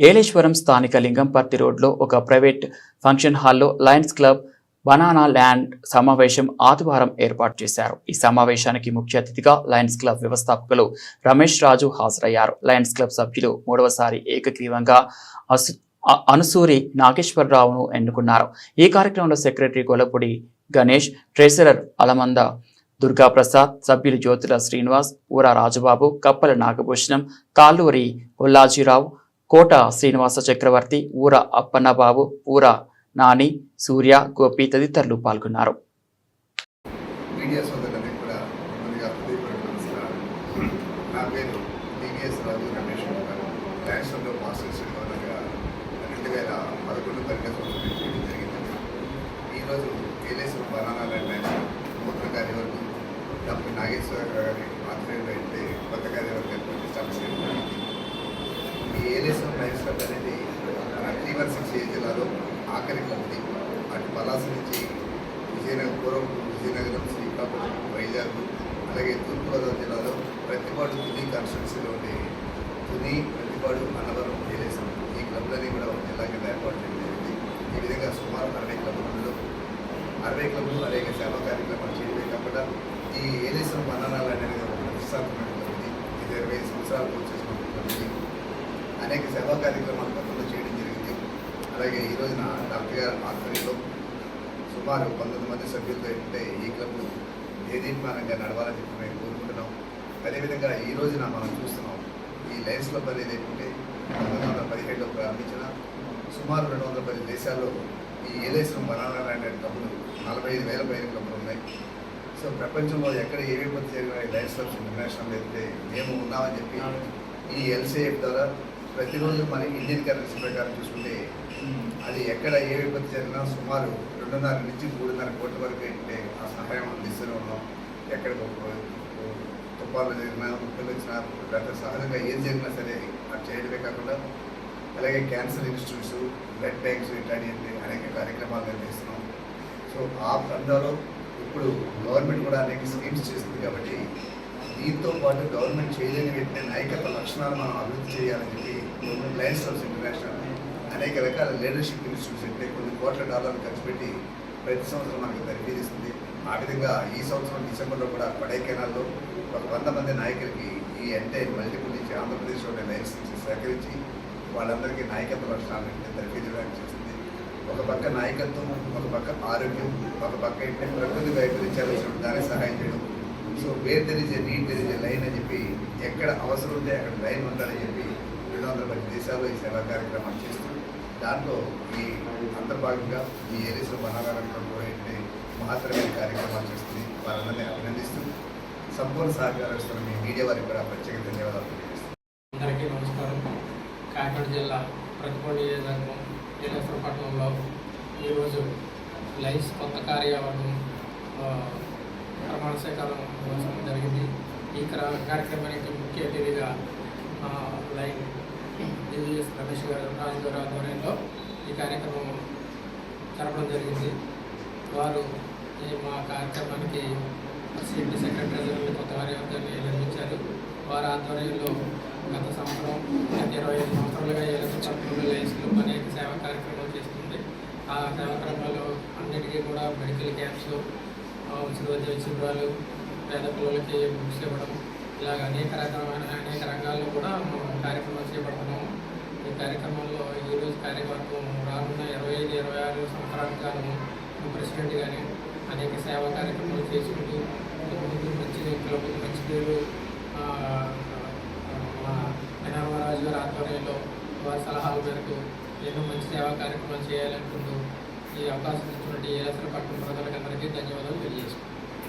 ఏలేశ్వరం స్థానిక లింగంపర్తి రోడ్లో ఒక ప్రైవేట్ ఫంక్షన్ హాల్లో లయన్స్ క్లబ్ బనానా ల్యాండ్ సమావేశం ఆదివారం ఏర్పాటు చేశారు. ఈ సమావేశానికి ముఖ్య అతిథిగా లయన్స్ క్లబ్ వ్యవస్థాపకులు రమేష్ రాజు హాజరయ్యారు. లయన్స్ క్లబ్ సభ్యులు మూడవసారి ఏకగ్రీవంగా అనుసూరి నాగేశ్వరరావును ఎన్నుకున్నారు. ఈ కార్యక్రమంలో సెక్రటరీ కొలపూడి గణేష్ ట్రెజరర్ అలమంద దుర్గాప్రసాద్ సభ్యులు జ్యోతుల శ్రీనివాస్ ఊరా రాజుబాబు కప్పల నాగభూషణం తాళ్ళూరి కొల్లాజీరావు కోట శ్రీనివాస చక్రవర్తి ఊర అప్పన్నబాబు ఊర నాని సూర్య గోపి తదితరులు పాల్గొన్నారు. రెండు వేల పదకొండు తరగతి హృదయపూర్వక నమస్కారాలు నా పేరు డివిఎస్ రాజు రమేష్ గారు ల్యాండ్స్లో మాస్టర్ శ్రీనివాసంగా రెండు వేల పదకొండు పన్నెండు సంవత్సరం చేయడం జరిగింది ఈరోజు ఏలేశ్వరం బనానా ల్యాండ్ ల్యాండ్స్ నూతన కార్యవర్గం డాక్టర్ నాగేశ్వర గారి ఆధ్వర్యంలో అయితే కొత్త కార్యవర్గం ప్రతిష్టాపన చేయడం జరిగింది ఈ ఏలేశ్వరం అనేది రివర్ టీవర్ సిక్స్ జిల్లాలో ఆఖరిగా ఉంది అటు పలాస నుంచి విజయనగరం పూర్వం విజయనగరం శ్రీకాకుళం వైజాగ్ అలాగే తూర్పుగోదావరి జిల్లాలో ప్రతిపాడు తుని కాన్స్టిట్యున్సీలో ఉండే తుని ప్రతిపాడు అన్నవరం ఏలేసం ఈ క్లబ్లన్నీ కూడా ఒక జిల్లా కింద ఏర్పాటు చేయడం జరిగింది. ఈ విధంగా సుమారు అరవై క్లబ్లలో అరవై క్లబ్లు అనేక సేవా కార్యక్రమాలు చేయడమే కాకుండా ఈ ఏలేశ్వరం మన్ననాలు అనేది ఒక ప్రతిష్టాత్మకమైన ఇది ఇరవై సంవత్సరాలు పూర్తి అనేక సేవా కార్యక్రమాలు గతంలో చేయడం జరిగింది. అలాగే ఈ రోజున డాక్టర్ గారి ఆధ్వర్యంలో సుమారు పంతొమ్మిది మంది సభ్యులతో ఏంటంటే ఈ క్లబ్ దేదీప్మానంగా నడవాలని చెప్పి మేము కోరుకుంటున్నాం. అదేవిధంగా ఈ రోజున మనం చూస్తున్నాం ఈ లయన్స్ క్లబ్ అనేది ఏంటంటే పంతొమ్మిది వందల పదిహేడులో ప్రారంభించిన సుమారు రెండు వందల పది దేశాల్లో ఈ ఏలేశ్వరం బనానా లాంటి క్లబ్లు నలభై ఐదు వేల పైన క్లబ్లు ఉన్నాయి. సో ప్రపంచంలో ఎక్కడ ఏ విపత్తు జరిగిన ఈ లయన్స్ క్లబ్స్ ఇంటర్నేషనల్ అయితే మేము ఉన్నామని చెప్పి ఈ ఎల్సీఎఫ్ ద్వారా ప్రతిరోజు మన ఇండియన్ కరెన్సీ ప్రకారం చూసుకుంటే అది ఎక్కడ ఏ విపత్తు జరిగినా సుమారు రెండున్నర నుంచి మూడున్నర కోట్ల వరకు ఏంటంటే ఆ సహాయం అందిస్తూనే ఉన్నాం. ఎక్కడ తుఫాన్లు జరిగినా ముక్కలు వచ్చినా లేకపోతే సహజంగా ఏం జరిగినా సరే అది చేయడమే కాకుండా అలాగే క్యాన్సర్ ఇన్స్టిట్యూట్స్ బ్లడ్ బ్యాంక్స్ ఇట్లాంటి అనేక కార్యక్రమాలు నిర్వహిస్తున్నాం. సో ఆ ప్రాంతాల్లో ఇప్పుడు గవర్నమెంట్ కూడా అనేక స్కీమ్స్ చేస్తుంది కాబట్టి దీంతో పాటు గవర్నమెంట్ చేయలేని వెంటనే నాయకత్వ లక్షణాలు మనం అభివృద్ధి చేయాలని చెప్పి లయన్స్ క్లబ్స్ ఇంటర్నేషనల్ అనేక రకాల లీడర్షిప్ ఇన్స్టిట్యూట్స్ అంటే కొన్ని కోట్ల డాలర్లు ఖర్చు పెట్టి ప్రతి సంవత్సరం మనకి తరఫీ ఆ విధంగా ఈ సంవత్సరం డిసెంబర్లో కూడా కొడైకెనాల్లో ఒక వంద మంది నాయకులకి ఈ అంటే మల్టిపుల్ నుంచి ఆంధ్రప్రదేశ్లో ఉండే లయన్స్ నుంచి సేకరించి వాళ్ళందరికీ నాయకత్వ లక్షణాలను తరఫీ చేయడానికి చేస్తుంది. ఒక పక్క నాయకత్వం ఒక పక్క ఆరోగ్యం ఒక పక్క ఏంటంటే ప్రకృతి వైపరీత్యాలు దానికి సహాయం చేయడం. సో వేర్ తెలిసే నీట్ తెలిసే లైన్ అని చెప్పి ఎక్కడ అవసరం ఉంటే అక్కడ లైన్ ఉండాలని చెప్పి రెండు వందల పది దేశాల్లో ఈ సేవా కార్యక్రమాలు చేస్తున్నాం. దాంట్లో ఈ అంతర్భాగంగా ఈ ఏరియాలో బనాగారంలో కూడా ఏంటంటే మహత్తరమైన కార్యక్రమాలు చేస్తుంది. వారందరినీ అభినందిస్తూ సంపూర్ణ సహకారం ఇస్తున్న మీ మీడియా వారికి కూడా ప్రత్యేక ధన్యవాదాలు తెలియజేస్తున్నాను అందరికీ నమస్కారం. కాకినాడ జిల్లా ప్రతిపాడు నియోజకవర్గం ఏలేశ్వర పట్టణంలో ఈరోజు లైన్స్ కొత్త కార్యవర్గం ప్రమాణ స్వీకారం కోసం జరిగింది. ఈ క్ర- కార్యక్రమానికి ముఖ్య అతిథిగా ఆ, లైన్ డివిఎస్ రమేష్ గారు రాజు గారు ఆధ్వర్యంలో ఈ కార్యక్రమం జరపడం జరిగింది. వారు ఈ మా కార్యక్రమానికి సిటీ సెక్రటరీ కొత్త కార్యవర్గాన్ని నిర్మించారు. వారి ఆధ్వర్యంలో గత సంవత్సరం గత ఇరవై ఐదు సంవత్సరాలుగా ఏలూరు పట్టణంలో లయన్స్ అనేక సేవా కార్యక్రమాలు చేస్తుంది. ఆ సేవా కార్యక్రమాలు అన్నిటికీ కూడా మెడికల్ క్యాంప్స్ ఉచిత వైద్య శిబిరాలు పేద పిల్లలకి బుక్స్ ఇవ్వడం ఇలాగ అనేక రకమైన అనేక రంగాల్లో కూడా మనం కార్యక్రమాలు చేపడుతున్నాము. ఈ కార్యక్రమంలో ఈరోజు కార్యక్రమం రానున్న ఇరవై ఐదు ఇరవై ఆరు సంవత్సరాలు కాలం ప్రెసిడెంట్ కానీ అనేక సేవా కార్యక్రమాలు చేసుకుంటూ మంచి క్లబ్ మంచి పేరు ఆ, మా గారి ఆధ్వర్యంలో వారి సలహాల మేరకు ఎన్నో మంచి సేవా కార్యక్రమాలు చేయాలనుకుంటూ ఈ అవకాశం ఇచ్చినటువంటి ఏలసర పట్టణ ప్రజలకు అందరికీ ధన్యవాదాలు తెలియజేసుకుంటాను